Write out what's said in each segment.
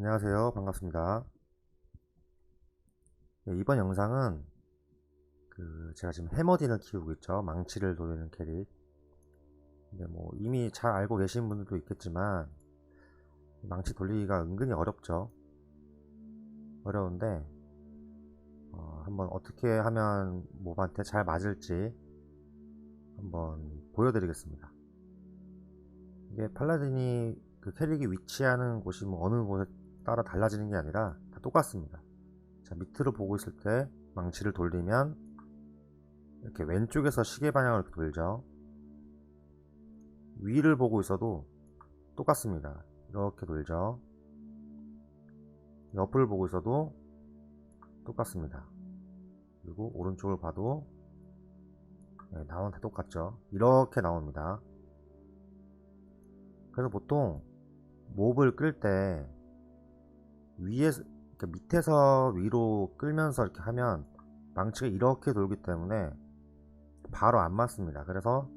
안녕하세요. 반갑습니다. 네, 이번 영상은 그 제가 지금 해머딘을 키우고 있죠. 망치를 돌리는 캐릭. 근데 뭐 이미 잘 알고 계신 분들도 있겠지만 망치 돌리기가 은근히 어렵죠. 어려운데 어, 한번 어떻게 하면 몹한테 잘 맞을지 한번 보여드리겠습니다. 이게 팔라딘이 그 캐릭이 위치하는 곳이 뭐 어느 곳에 따라 달라지는 게 아니라 다 똑같습니다. 자, 밑으로 보고 있을 때 망치를 돌리면 이렇게 왼쪽에서 시계 방향을 돌죠. 위를 보고 있어도 똑같습니다. 이렇게 돌죠. 옆을 보고 있어도 똑같습니다. 그리고 오른쪽을 봐도 네, 나온 다 똑같죠. 이렇게 나옵니다. 그래서 보통 몹을 끌 때 위에서 그러니까 밑에서 위로 끌면서 이렇게 하면 망치가 이렇게 돌기 때문에 바로 안 맞습니다. 그래서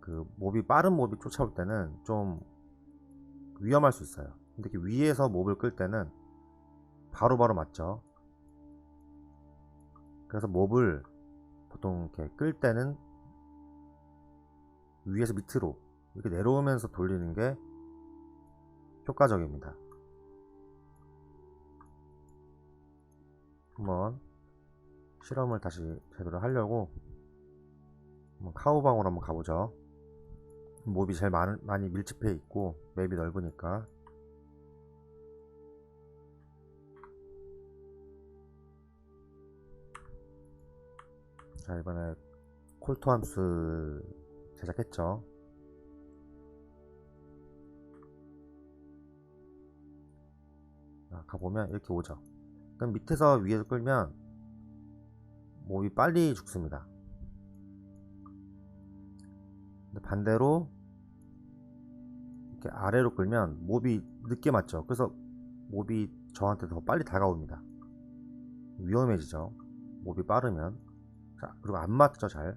그 몹이 빠른 몹이 쫓아올 때는 좀 위험할 수 있어요. 근데 이렇게 위에서 몹을 끌 때는 바로바로 바로 맞죠. 그래서 몹을 보통 이렇게 끌 때는 위에서 밑으로 이렇게 내려오면서 돌리는 게 효과적입니다. 한번 실험을 다시 제대로 하려고 카우방으로 한번 가보죠. 몹이 제일 많, 많이 밀집해 있고 맵이 넓으니까 자 이번에 콜토함스 제작했죠. 자, 가보면 이렇게 오죠. 그럼 밑에서 위에서 끌면 몹이 빨리 죽습니다. 반대로 이렇게 아래로 끌면 몹이 늦게 맞죠. 그래서 몹이 저한테 더 빨리 다가옵니다. 위험해지죠. 몹이 빠르면. 자, 그리고 안 맞죠, 잘.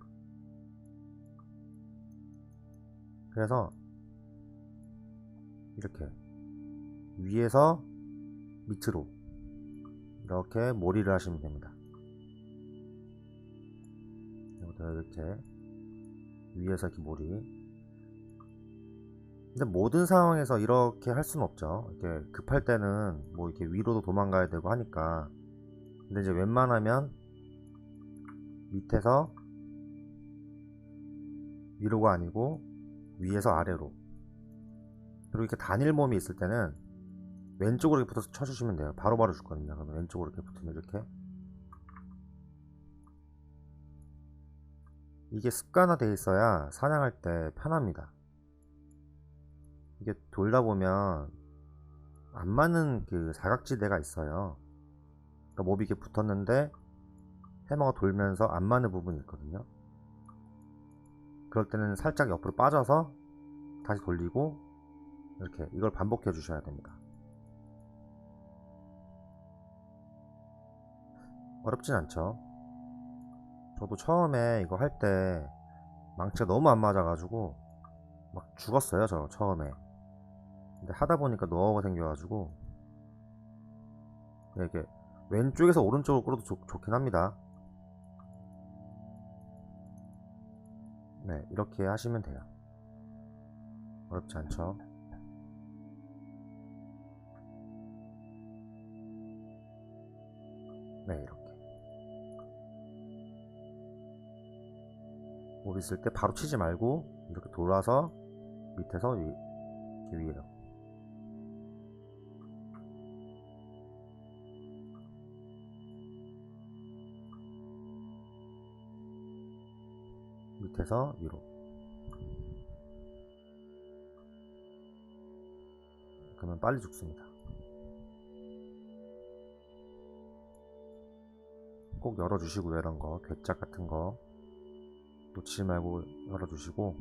그래서 이렇게 위에서 밑으로 이렇게 몰이를 하시면 됩니다. 이렇게 위에서 이렇게 몰이. 근데 모든 상황에서 이렇게 할 수는 없죠. 이렇게 급할 때는 뭐 이렇게 위로도 도망가야 되고 하니까. 근데 이제 웬만하면 밑에서 위로가 아니고 위에서 아래로. 그리고 이렇게 단일 몸이 있을 때는 왼쪽으로 이렇게 붙어서 쳐주시면 돼요. 바로바로 바로 죽거든요. 그러면 왼쪽으로 이렇게 붙으면 이렇게. 이게 습관화되어 있어야 사냥할 때 편합니다. 이게 돌다 보면 안 맞는 그 사각지대가 있어요. 그러니까 몹이 이렇게 붙었는데 해머가 돌면서 안 맞는 부분이 있거든요. 그럴 때는 살짝 옆으로 빠져서 다시 돌리고 이렇게 이걸 반복해 주셔야 됩니다. 어렵진 않죠. 저도 처음에 이거 할 때 망치가 너무 안 맞아가지고 막 죽었어요 저 처음에. 근데 하다 보니까 노하우가 생겨가지고 이렇게 왼쪽에서 오른쪽으로 끌어도 좋, 좋긴 합니다. 네 이렇게 하시면 돼요. 어렵지 않죠? 네 이렇게 몹 있을 때 바로 치지 말고 이렇게 돌아서 밑에서 위, 이렇게 위로 밑에서 위로. 그러면 빨리 죽습니다. 꼭 열어주시고요 이런 거. 괴짝 같은 거 놓치지 말고 열어주시고